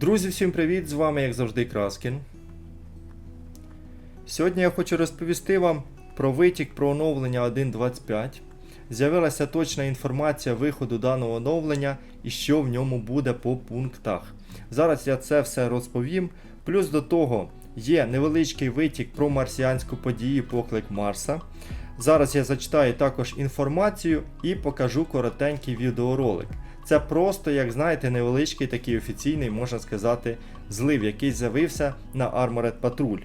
Друзі, всім привіт! З вами, як завжди, Краскін. Сьогодні я хочу розповісти вам про витік про оновлення 1.25. З'явилася точна інформація виходу даного оновлення і що в ньому буде по пунктах. Зараз я це все розповім. Плюс до того є невеличкий витік про марсіанську подію поклик Марса. Зараз я зачитаю також інформацію і покажу коротенький відеоролик. Це просто, як знаєте, невеличкий такий офіційний, можна сказати, злив, який з'явився на Armored Patrol.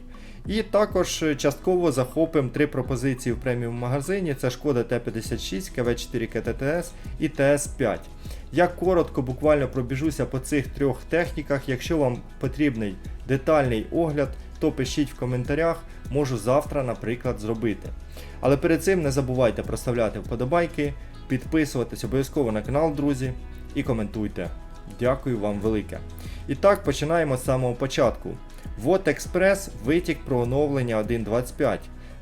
І також е, частково захопимо три пропозиції в преміум магазині: це шкода Т-56, КВ4 КТТС і ТС5. Я коротко буквально пробіжуся по цих трьох техніках. Якщо вам потрібний детальний огляд, то пишіть в коментарях, можу завтра, наприклад, зробити. Але перед цим не забувайте проставляти вподобайки, підписуватись обов'язково на канал, друзі, і коментуйте. Дякую вам велике. І так, починаємо з самого початку. Вот Експрес витік про оновлення 1.25.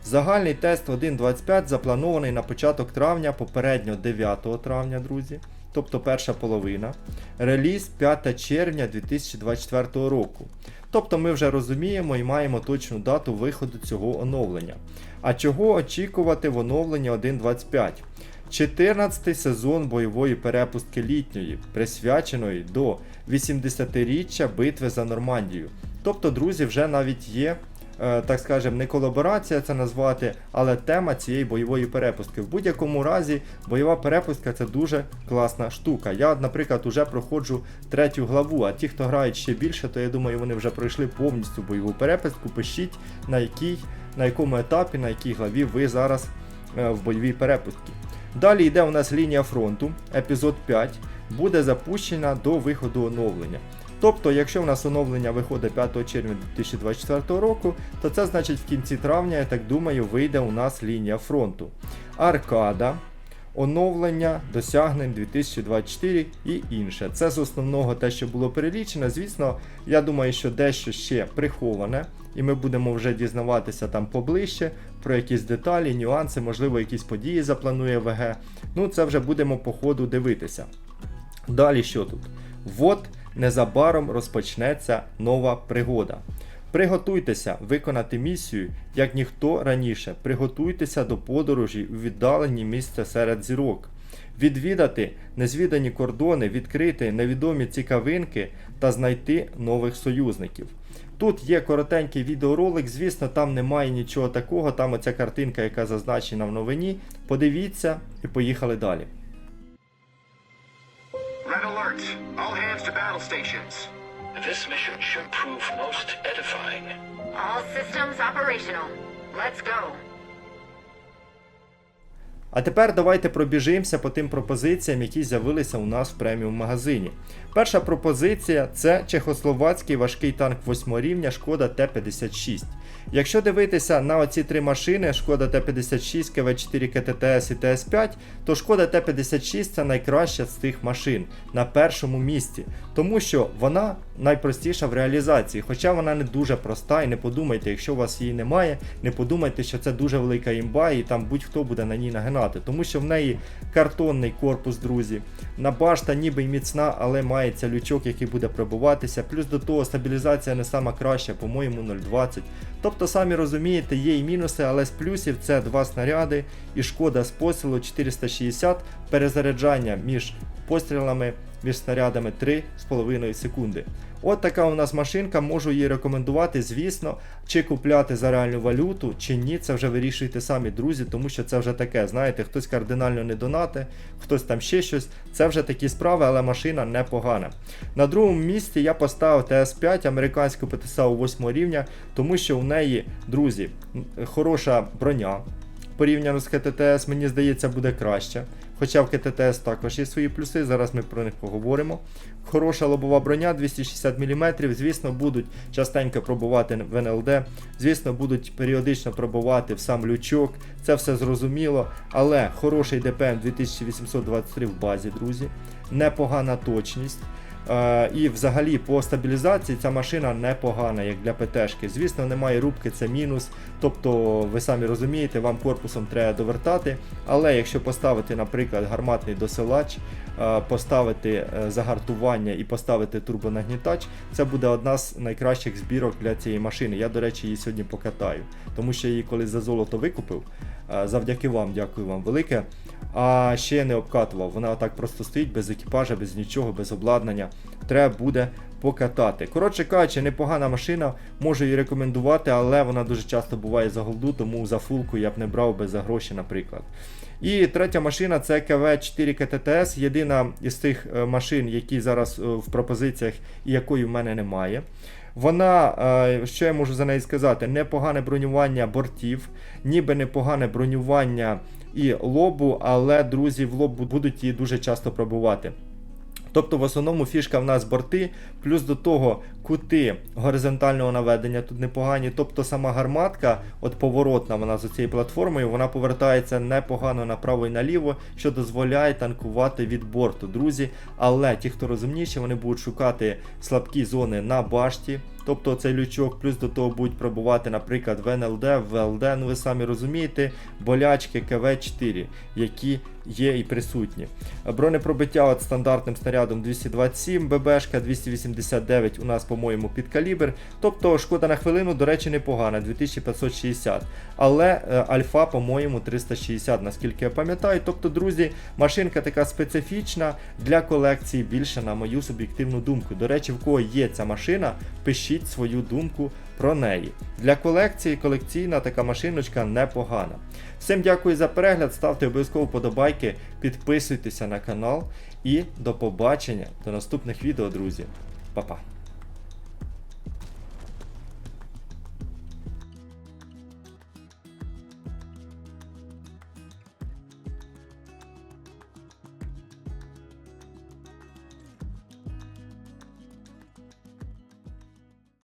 Загальний тест 1.25 запланований на початок травня, попередньо 9 травня, друзі. Тобто перша половина. Реліз 5 червня 2024 року. Тобто ми вже розуміємо і маємо точну дату виходу цього оновлення. А чого очікувати в оновленні 1.25? 14 сезон бойової перепустки літньої, присвяченої до 80-річчя битви за Нормандію. Тобто, друзі, вже навіть є, так скажемо, не колаборація це назвати, але тема цієї бойової перепустки. В будь-якому разі, бойова перепустка це дуже класна штука. Я, наприклад, уже проходжу третю главу, а ті, хто грають ще більше, то я думаю, вони вже пройшли повністю бойову перепустку. Пишіть на якій, на якому етапі, на якій главі ви зараз е, в бойовій перепустці. Далі йде у нас лінія фронту, епізод 5, буде запущена до виходу оновлення. Тобто, якщо в нас оновлення виходить 5 червня 2024 року, то це значить в кінці травня, я так думаю, вийде у нас лінія фронту. Аркада, оновлення, досягнень 2024 і інше. Це з основного те, що було перелічено. Звісно, я думаю, що дещо ще приховане, і ми будемо вже дізнаватися там поближче про якісь деталі, нюанси, можливо, якісь події запланує ВГ. Ну, це вже будемо по ходу дивитися. Далі що тут? Вот незабаром розпочнеться нова пригода. Приготуйтеся виконати місію, як ніхто раніше. Приготуйтеся до подорожі у віддалені місця серед зірок. Відвідати незвідані кордони, відкрити невідомі цікавинки та знайти нових союзників. Тут є коротенький відеоролик, звісно, там немає нічого такого, там оця картинка, яка зазначена в новині. Подивіться і поїхали далі. Red alert! All to battle stations. This mission should prove most edifying. All systems operational. Let's go. А тепер давайте пробіжимося по тим пропозиціям, які з'явилися у нас в преміум магазині. Перша пропозиція це чехословацький важкий танк 8 рівня Шкода Т-56. Якщо дивитися на оці три машини, Шкода Т-56, КВ4 КТТС і ТС5, то Шкода Т-56 це найкраща з тих машин на першому місці, тому що вона найпростіша в реалізації, хоча вона не дуже проста, і не подумайте, якщо у вас її немає, не подумайте, що це дуже велика імба, і там будь-хто буде на ній нагинати, тому що в неї картонний корпус, друзі. На башта ніби й міцна, але мається лючок, який буде пробуватися. Плюс до того стабілізація не сама краща, по-моєму, 0,20. Тобто, самі розумієте, є і мінуси, але з плюсів це два снаряди і шкода з посилу 460, перезаряджання між пострілами, між снарядами 3,5 секунди. От така у нас машинка, можу її рекомендувати, звісно, чи купляти за реальну валюту, чи ні, це вже вирішуйте самі, друзі, тому що це вже таке, знаєте, хтось кардинально не донате, хтось там ще щось. Це вже такі справи, але машина непогана. На другому місці я поставив ТС5, американську ПТСАУ 8 рівня, тому що у неї, друзі, хороша броня. Порівняно з КТТС, мені здається, буде краще. Хоча в КТТС також є свої плюси, зараз ми про них поговоримо. Хороша лобова броня 260 мм, звісно, будуть частенько пробувати в НЛД, звісно, будуть періодично пробувати в сам лючок, це все зрозуміло, але хороший ДПМ 2823 в базі, друзі, непогана точність. Е, і взагалі по стабілізації ця машина непогана, як для ПТшки. Звісно, немає рубки, це мінус. Тобто, ви самі розумієте, вам корпусом треба довертати. Але якщо поставити, наприклад, гарматний досилач, е, поставити е, загартування і поставити турбонагнітач, це буде одна з найкращих збірок для цієї машини. Я, до речі, її сьогодні покатаю, тому що я її колись за золото викупив. Завдяки вам, дякую вам велике. А ще не обкатував. Вона отак просто стоїть без екіпажа, без нічого, без обладнання. Треба буде покатати. Коротше кажучи, непогана машина, можу її рекомендувати, але вона дуже часто буває за голду, тому за фулку я б не брав би за гроші, наприклад. І третя машина це КВ-4 КТТС, єдина із тих е, машин, які зараз е, в пропозиціях і якої в мене немає. Вона, е, що я можу за неї сказати, непогане бронювання бортів, ніби непогане бронювання і лобу, але друзі в лоб будуть її дуже часто пробувати. Тобто в основному фішка в нас борти, плюс до того кути горизонтального наведення тут непогані. Тобто сама гарматка, от поворотна вона з цією платформою, вона повертається непогано направо і наліво, що дозволяє танкувати від борту, друзі. Але ті, хто розумніші, вони будуть шукати слабкі зони на башті. Тобто цей лючок, плюс до того будуть пробувати, наприклад, в НЛД, в ВЛД, ну ви самі розумієте, болячки КВ-4, які є і присутні. Бронепробиття от стандартним снарядом 227, ББшка 289 у нас, по-моєму, під калібр. Тобто шкода на хвилину, до речі, непогана, 2560. Але е, альфа, по-моєму, 360, наскільки я пам'ятаю. Тобто, друзі, машинка така специфічна для колекції більше, на мою суб'єктивну думку. До речі, в кого є ця машина, пишіть свою думку про неї. Для колекції колекційна така машиночка непогана. Всім дякую за перегляд, ставте обов'язково вподобайки, підписуйтеся на канал і до побачення до наступних відео, друзі. Па-па.